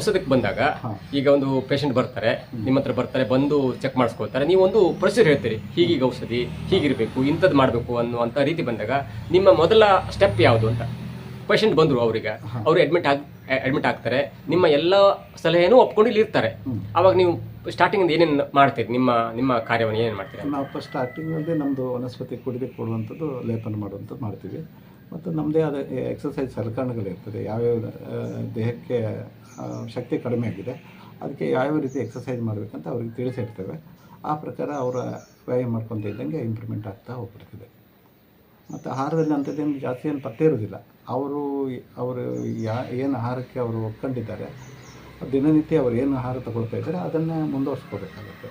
ಔಷಧಕ್ಕೆ ಬಂದಾಗ ಈಗ ಒಂದು ಪೇಷಂಟ್ ಬರ್ತಾರೆ ನಿಮ್ಮ ಹತ್ರ ಬರ್ತಾರೆ ಬಂದು ಚೆಕ್ ಮಾಡಿಸ್ಕೊಳ್ತಾರೆ. ನೀವು ಒಂದು ಪ್ರೊಸೀಜರ್ ಹೇಳ್ತೀರಿ ಹೀಗೀಗ ಔಷಧಿ ಹೀಗಿರಬೇಕು ಇಂಥದ್ದು ಮಾಡಬೇಕು ಅನ್ನುವಂಥ ರೀತಿ ಬಂದಾಗ ನಿಮ್ಮ ಮೊದಲ ಸ್ಟೆಪ್ ಯಾವುದು ಅಂತ? ಪೇಷಂಟ್ ಬಂದರು ಅವ್ರಿಗೆ ಅವರು ಅಡ್ಮಿಟ್ ಆಗ ಅಡ್ಮಿಟ್ ಆಗ್ತಾರೆ ನಿಮ್ಮ ಎಲ್ಲ ಸಲಹೆಯನ್ನು ಒಪ್ಕೊಂಡು ಇಲ್ಲಿ ಇರ್ತಾರೆ. ಅವಾಗ ನೀವು ಸ್ಟಾರ್ಟಿಂಗ್ ಏನೇನು ಮಾಡ್ತೀರಿ ನಿಮ್ಮ ನಿಮ್ಮ ಕಾರ್ಯವನ್ನು ಏನೇನು ಮಾಡ್ತೀರಿ ನಾವು ಫಸ್ಟ್ ಸ್ಟಾರ್ಟಿಂಗಲ್ಲಿ ನಮ್ಮದು ವನಸ್ಪತಿ ಕುಡಿದು ಕೊಡುವಂಥದ್ದು ಲೇಪನ ಮಾಡುವಂಥದ್ದು ಮಾಡ್ತೀವಿ. ಮತ್ತು ನಮ್ಮದೇ ಆದ ಎಕ್ಸಸೈಸ್ ಸಲಕರಣೆಗಳಿರ್ತದೆ. ಯಾವ್ಯಾವ ದೇಹಕ್ಕೆ ಶಕ್ತಿ ಕಡಿಮೆ ಆಗಿದೆ. ಅದಕ್ಕೆ ಯಾವ್ಯಾವ ರೀತಿ ಎಕ್ಸಸೈಸ್ ಮಾಡಬೇಕಂತ ಅವ್ರಿಗೆ ತಿಳಿಸಿರ್ತೇವೆ. ಆ ಪ್ರಕಾರ ಅವರ ವ್ಯಾಯಾಮ ಮಾಡ್ಕೊತ ಇದ್ದಂಗೆ ಇಂಪ್ರೂವ್ಮೆಂಟ್ ಆಗ್ತಾ ಹೋಗ್ಬಿಡ್ತಿದೆ. ಮತ್ತು ಆಹಾರದಲ್ಲಿ ಅಂಥದ್ದೇನು ಜಾಸ್ತಿ ಏನು ಪತ್ತೆ ಇರೋದಿಲ್ಲ ಅವರು ಅವರು ಯಾ, ಏನು ಆಹಾರಕ್ಕೆ ಅವರು ಒಪ್ಕೊಂಡಿದ್ದಾರೆ. ದಿನನಿತ್ಯ ಅವರು ಏನು ಆಹಾರ ತಗೊಳ್ತಾ ಇದ್ದಾರೆ, ಅದನ್ನೇ ಮುಂದುವರ್ಸ್ಕೋಬೇಕಾಗುತ್ತೆ.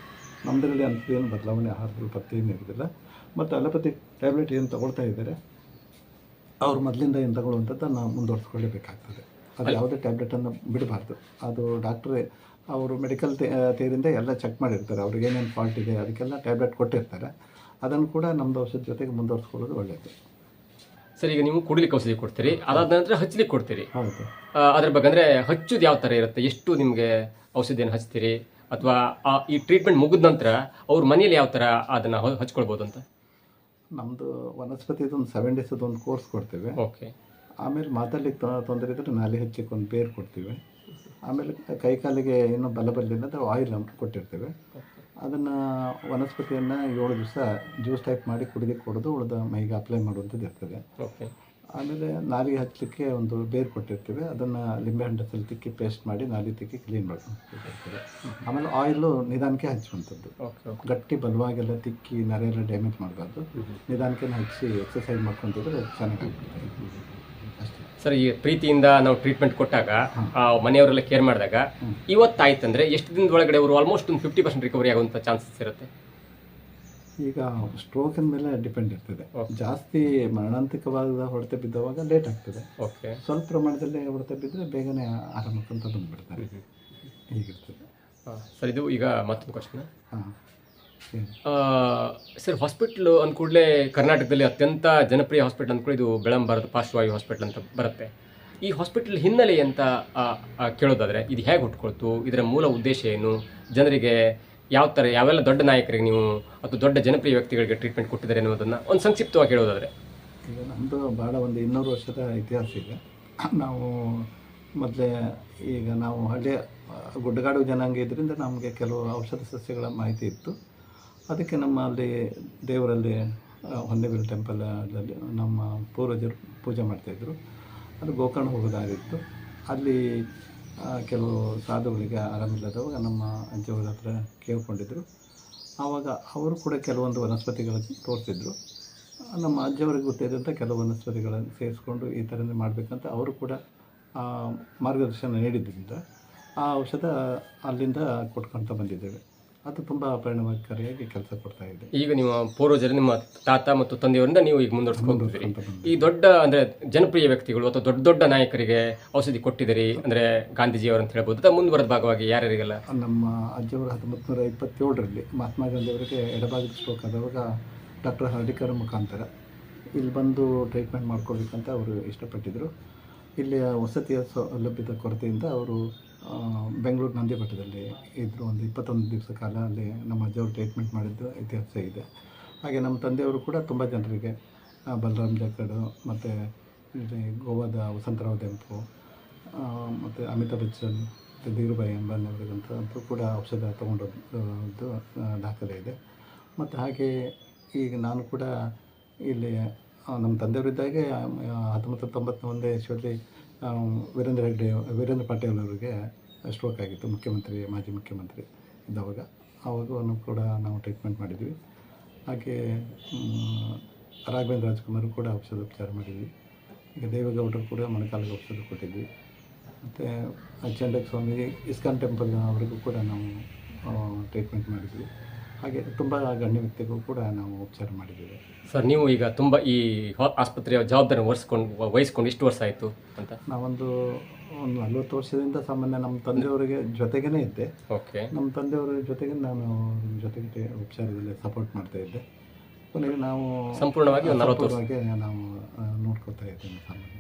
ನಮ್ಮದರಲ್ಲಿ ಅಂಥದ್ದೇನು ಬದಲಾವಣೆ ಆಹಾರದಲ್ಲಿ ಪತ್ತೆ ಏನು ಇರೋದಿಲ್ಲ ಮತ್ತು ಅಲೋಪತಿ ಟ್ಯಾಬ್ಲೆಟ್ ಏನು ತಗೊಳ್ತಾ ಇದ್ದಾರೆ, ಅವ್ರು ಮೊದಲಿಂದ ಏನು ತಗೊಳ್ಳುವಂಥದ್ದು ನಾವು ಮುಂದುವರ್ಸ್ಕೊಳ್ಳೇಬೇಕಾಗ್ತದೆ. ಅದು ಯಾವುದೇ ಟ್ಯಾಬ್ಲೆಟನ್ನು ಬಿಡಬಾರ್ದು. ಅದು ಡಾಕ್ಟ್ರೇ ಅವರು ಮೆಡಿಕಲ್ ತೇರಿಂದ ಎಲ್ಲ ಚೆಕ್ ಮಾಡಿರ್ತಾರೆ. ಅವ್ರಿಗೆ ಏನೇನು ಫಾಲ್ಟ್ ಇದೆ ಅದಕ್ಕೆಲ್ಲ ಟ್ಯಾಬ್ಲೆಟ್ ಕೊಟ್ಟಿರ್ತಾರೆ. ಅದನ್ನು ಕೂಡ ನಮ್ಮದು ಔಷಧ ಜೊತೆಗೆ ಮುಂದುವರ್ಸ್ಕೊಳ್ಳೋದು ಒಳ್ಳೆಯದು ಸರ್ ಈಗ ನೀವು ಕುಡಿಲಿಕ್ಕೆ ಔಷಧಿ ಕೊಡ್ತೀರಿ. ಅದಾದ ನಂತರ ಹಚ್ಚಲಿಕ್ಕೆ ಕೊಡ್ತೀರಿ. ಹೌದು. ಅದ್ರ ಬಗ್ಗೆ ಅಂದರೆ ಹಚ್ಚೋದು ಯಾವ ಥರ ಇರುತ್ತೆ? ಎಷ್ಟು ನಿಮಗೆ ಔಷಧಿಯನ್ನು ಹಚ್ತೀರಿ? ಅಥವಾ ಈ ಟ್ರೀಟ್ಮೆಂಟ್ ಮುಗಿದ ನಂತರ ಅವ್ರ ಮನೆಯಲ್ಲಿ ಯಾವ ಥರ ಅದನ್ನು ಹಚ್ಕೊಳ್ಬೋದು ಅಂತ ನಮ್ಮದು ವನಸ್ಪತಿದು ಒಂದು ಸೆವೆನ್ ಡೇಸದ್ದು ಒಂದು ಕೋರ್ಸ್ ಕೊಡ್ತೇವೆ. ಓಕೆ ಆಮೇಲೆ ಮಾತಾಡ್ಲಿಕ್ಕೆ ತೊ- ತೊಂದರೆ ಇದ್ದರೆ ನಾಲಿ ಹಚ್ಚಲಿಕ್ಕೆ ಒಂದು ಬೇರು ಕೊಡ್ತೀವಿ. ಆಮೇಲೆ ಕೈ ಕಾಲಿಗೆ ಇನ್ನೂ ಬಲ ಬರಲಿಲ್ಲ ಆಯಿಲ್ ಕೊಟ್ಟಿರ್ತೇವೆ. ಅದನ್ನು ವನಸ್ಪತಿಯನ್ನು ಏಳು ದಿವಸ ಜ್ಯೂಸ್ ಟೈಪ್ ಮಾಡಿ ಕುಡಿದು ಕೊಡೋದು ಉಳಿದ ಮೈಗೆ ಅಪ್ಲೈ ಮಾಡುವಂಥದ್ದು ಇರ್ತದೆ. ಓಕೆ. ಆಮೇಲೆ ನಾಲಿಗೆ ಹಚ್ಚಲಿಕ್ಕೆ ಒಂದು ಬೇರು ಕೊಟ್ಟಿರ್ತೀವಿ. ಅದನ್ನು ಲಿಂಬೆಹಣ್ಣಲ್ಲಿ ತಿಕ್ಕಿ ಪೇಸ್ಟ್ ಮಾಡಿ ನಾಲಿ ತಿಕ್ಕಿ ಕ್ಲೀನ್ ಮಾಡ್ಕೊಂಡಿರ್ತೇವೆ ಆಮೇಲೆ ಆಯಿಲು ನಿಧಾನಕ್ಕೆ ಹಚ್ಚುವಂಥದ್ದು ಗಟ್ಟಿ ಬಲವಾಗೆಲ್ಲ ತಿಕ್ಕಿ ನರೆಲ್ಲ ಡ್ಯಾಮೇಜ್ ಮಾಡಬಾರ್ದು. ನಿಧಾನಕ್ಕೆ ಹಚ್ಚಿ ಎಕ್ಸಸೈಸ್ ಮಾಡ್ಕೊತಿದ್ರೆ ಚೆನ್ನಾಗಿ ಸರ್ ಈ ಪ್ರೀತಿಯಿಂದ ನಾವು ಟ್ರೀಟ್ಮೆಂಟ್ ಕೊಟ್ಟಾಗ ಆ ಮನೆಯವರೆಲ್ಲ ಕೇರ್ ಮಾಡಿದಾಗ ಇವತ್ತಾಯ್ತಂದ್ರೆ ಎಷ್ಟು ದಿನದ ಒಳಗಡೆ ಅವರು ಆಲ್ಮೋಸ್ಟ್ ಒಂದು ಫಿಫ್ಟಿ ಪರ್ಸೆಂಟ್ ರಿಕವರಿ ಆಗುವಂಥ ಚಾನ್ಸಸ್ ಇರುತ್ತೆ? ಈಗ ಸ್ಟ್ರೋಕಿನ ಮೇಲೆ ಡಿಪೆಂಡ್ ಇರ್ತದೆ. ಜಾಸ್ತಿ ಮರಣಾಂತಿಕವಾದ ಹೊಡೆತ ಬಿದ್ದವಾಗ ಲೇಟ್ ಆಗ್ತದೆ. ಓಕೆ ಸ್ವಲ್ಪ ಪ್ರಮಾಣದಲ್ಲಿ ಹೊಡೆತ ಬಿದ್ದರೆ ಬೇಗನೆ ಆರಾಮಕ್ಕಂತ ಬಂದುಬಿಡ್ತಾರೆ. ಹೀಗಿರ್ತದೆ. ಸರ್ ಇದು ಈಗ ಮತ್ತೊಂದು ಕ್ವಶನ್ ಹಾಂ. ಸರ್ ಹಾಸ್ಪಿಟ್ಲ್ ಅಂದ ಕೂಡಲೇ ಕರ್ನಾಟಕದಲ್ಲಿ ಅತ್ಯಂತ ಜನಪ್ರಿಯ ಹಾಸ್ಪಿಟಲ್ ಅಂದ್ಕೊಂಡು ಇದು ಬೆಳಂಬರದ ಪಾರ್ಶ್ವವಾಯು ಹಾಸ್ಪಿಟಲ್ ಅಂತ ಬರುತ್ತೆ. ಈ ಹಾಸ್ಪಿಟಲ್ ಹಿನ್ನೆಲೆ ಅಂತ ಕೇಳೋದಾದ್ರೆ ಇದು ಹೇಗೆ ಹುಟ್ಕೊಳ್ತು? ಇದರ ಮೂಲ ಉದ್ದೇಶ ಏನು? ಜನರಿಗೆ ಯಾವ ಥರ ಯಾವೆಲ್ಲ ದೊಡ್ಡ ನಾಯಕರಿಗೆ ನೀವು ಅಥವಾ ದೊಡ್ಡ ಜನಪ್ರಿಯ ವ್ಯಕ್ತಿಗಳಿಗೆ ಟ್ರೀಟ್ಮೆಂಟ್ ಕೊಟ್ಟಿದ್ದಾರೆ ಅನ್ನೋದನ್ನು ಒಂದು ಸಂಕ್ಷಿಪ್ತವಾಗಿ ಹೇಳೋದಾದರೆ. ಈಗ ನಮ್ಮದು ಭಾಳ ಒಂದು ಇನ್ನೂರು ವರ್ಷದ ಇತಿಹಾಸ ಇದೆ. ನಾವು ಮೊದಲೇ ಈಗ ನಾವು ಹಳ್ಳಿಯ ಗುಡ್ಡಗಾಡು ಜನಾಂಗ ಇದರಿಂದ ನಮಗೆ ಕೆಲವು ಔಷಧ ಸಸ್ಯಗಳ ಮಾಹಿತಿ ಇತ್ತು. ಅದಕ್ಕೆ ನಮ್ಮ ಅಲ್ಲಿ ದೇವರಲ್ಲಿ ಹೊನ್ನೇಬಿಲ್ ಟೆಂಪಲ್ ಅಲ್ಲಿ ನಮ್ಮ ಪೂರ್ವಜರು ಪೂಜೆ ಮಾಡ್ತಾಯಿದ್ರು ಅದು ಗೋಕರ್ಣ ಹೋಗೋದಾಗಿತ್ತು. ಅಲ್ಲಿ ಕೆಲವು ಸಾಧುಗಳಿಗೆ ಆರಾಮಿಲ್ಲದವಾಗ ನಮ್ಮ ಅಜ್ಜಿಯವರ ಹತ್ರ ಕೇಳ್ಕೊಂಡಿದ್ರು. ಆವಾಗ ಅವರು ಕೂಡ ಕೆಲವೊಂದು ವನಸ್ಪತಿಗಳನ್ನು ತೋರಿಸಿದ್ರು. ನಮ್ಮ ಅಜ್ಜಿಯವರಿಗೆ ಗೊತ್ತಿದ್ದಂಥ ಕೆಲವು ವನಸ್ಪತಿಗಳನ್ನು ಸೇರಿಸ್ಕೊಂಡು ಈ ಥರನೇ ಮಾಡಬೇಕಂತ ಅವರು ಕೂಡ ಮಾರ್ಗದರ್ಶನ ನೀಡಿದ್ದರಿಂದ ಆ ಔಷಧ ಅಲ್ಲಿಂದ ಕೊಟ್ಕೊಳ್ತಾ ಬಂದಿದ್ದೇವೆ. ಅದು ತುಂಬ ಪರಿಣಾಮಕಾರಿಯಾಗಿ ಕೆಲಸ ಕೊಡ್ತಾ ಇದೆ. ಈಗ ನಿಮ್ಮ ಪೂರ್ವಜರು ನಿಮ್ಮ ತಾತ ಮತ್ತು ತಂದೆಯವರಿಂದ ನೀವು ಈಗ ಮುಂದುವರ್ಸ್ಕೊಂಡಿದ್ದೀರಿ ಈ ದೊಡ್ಡ ಅಂದ್ರೆ ಜನಪ್ರಿಯ ವ್ಯಕ್ತಿಗಳು ಅಥವಾ ದೊಡ್ಡ ದೊಡ್ಡ ನಾಯಕರಿಗೆ ಔಷಧಿ ಕೊಟ್ಟಿದ್ದೀರಿ ಅಂದ್ರೆ ಗಾಂಧೀಜಿಯವರು ಅಂತ ಹೇಳ್ಬೋದು ಅಥವಾ ಮುಂದುವರೆದ ಭಾಗವಾಗಿ ಯಾರ್ಯಾರಿಗೆಲ್ಲ? ನಮ್ಮ ಅಜ್ಜಿಯವರು ಹತ್ತೊಂಬತ್ತು ನೂರ ಇಪ್ಪತ್ತೇಳರಲ್ಲಿ ಮಹಾತ್ಮ ಗಾಂಧಿಯವರಿಗೆ ಎಡಭಾಗದ ಸ್ಟ್ರೋಕ್ ಆದವಾಗ ಡಾಕ್ಟರ್ ಹರ್ಡಿಕರ್ ಮುಖಾಂತರ ಇಲ್ಲಿ ಬಂದು ಟ್ರೀಟ್ಮೆಂಟ್ ಮಾಡ್ಕೋಬೇಕಂತ ಅವರು ಇಷ್ಟಪಟ್ಟಿದ್ದರು. ಇಲ್ಲಿಯ ವಸತಿಯ ಸೌಲಭ್ಯದ ಕೊರತೆಯಿಂದ ಅವರು ಬೆಂಗಳೂರು ನಂದಿ ಬೆಟ್ಟದಲ್ಲಿ ಇದ್ದರು ಒಂದು ಇಪ್ಪತ್ತೊಂದು ದಿವಸ ಕಾಲ ಅಲ್ಲಿ ನಮ್ಮ ಅಜ್ಜಿಯವರು ಟ್ರೀಟ್ಮೆಂಟ್ ಮಾಡಿದ್ದು ಇತಿಹಾಸ ಇದೆ. ಹಾಗೆ ನಮ್ಮ ತಂದೆಯವರು ಕೂಡ ತುಂಬ ಜನರಿಗೆ ಬಲರಾಮ್ ಜಾಕಡು ಮತ್ತು ಇಲ್ಲಿ ಗೋವಾದ ವಸಂತರಾವ್ ದೆಂಪು ಮತ್ತು ಅಮಿತಾಬ್ ಬಚ್ಚನ್, ಮತ್ತು ಧೀರುಭಾಯಿ ಅಂಬಾನಿಯವರಿಗಂತ ಕೂಡ ಔಷಧ ತೊಗೊಂಡದ್ದು ದಾಖಲೆ ಇದೆ. ಮತ್ತು ಹಾಗೆ ಈಗ ನಾನು ಕೂಡ ಇಲ್ಲಿ ನಮ್ಮ ತಂದೆಯವರಿದ್ದಾಗೆ ಹತ್ತೊಂಬತ್ತು ತೊಂಬತ್ತೊಂದೇ ಇಸ್ವಿಯಲ್ಲಿ ವೀರೇಂದ್ರ ಹೆಗ್ಡೆ ವೀರೇಂದ್ರ ಪಾಟೀಲ್ ಅವರಿಗೆ ಸ್ಟ್ರೋಕ್ ಆಗಿತ್ತು, ಮುಖ್ಯಮಂತ್ರಿ, ಮಾಜಿ ಮುಖ್ಯಮಂತ್ರಿ ಇದ್ದವಾಗ. ಆವಾಗೂ ಕೂಡ ನಾವು ಟ್ರೀಟ್ಮೆಂಟ್ ಮಾಡಿದ್ವಿ. ಹಾಗೆ ರಾಘವೇಂದ್ರ ರಾಜ್ಕುಮಾರ್ ಕೂಡ ಔಷಧ ಉಪಚಾರ ಮಾಡಿದ್ವಿ. ಈಗ ದೇವೇಗೌಡರು ಕೂಡ ಮೊಣಕಾಲಿಗೆ ಔಷಧ ಕೊಟ್ಟಿದ್ವಿ. ಮತ್ತು ಚಂಡಕ ಸ್ವಾಮಿ ಇಸ್ಕಾನ್ ಟೆಂಪಲ್ ಅವರಿಗೂ ಕೂಡ ನಾವು ಟ್ರೀಟ್ಮೆಂಟ್ ಮಾಡಿದ್ವಿ. ಹಾಗೆ ತುಂಬ ಗಣ್ಯ ವ್ಯಕ್ತಿಗೂ ಕೂಡ ನಾವು ಉಪಚಾರ ಮಾಡಿದ್ದೀವಿ. ಸರ್ ನೀವು ಈಗ ತುಂಬ ಈ ಆಸ್ಪತ್ರೆಯ ಜವಾಬ್ದಾರಿ ವಹಿಸ್ಕೊಂಡು ವಹಿಸ್ಕೊಂಡು ಇಷ್ಟು ವರ್ಷ ಆಯಿತು ಅಂತ? ನಾವೊಂದು ಒಂದು ನಲ್ವತ್ತು ವರ್ಷದಿಂದ ಸಾಮಾನ್ಯ ನಮ್ಮ ತಂದೆಯವರಿಗೆ ಜೊತೆಗೇ ಇದ್ದೆ. ಓಕೆ. ನಮ್ಮ ತಂದೆಯವರ ಜೊತೆಗೆ ನಾನು ಜೊತೆಗೆ ಉಪಚಾರದಲ್ಲಿ ಸಪೋರ್ಟ್ ಮಾಡ್ತಾ ಇದ್ದೆ. ಕೊನೆಗೆ ನಾವು ಸಂಪೂರ್ಣವಾಗಿ ನಲವತ್ತು ವರ್ಷ. ನಾವು ನೋಡ್ಕೋತಾ ಇದ್ದೇನೆ ಸಾಮಾನ್ಯ.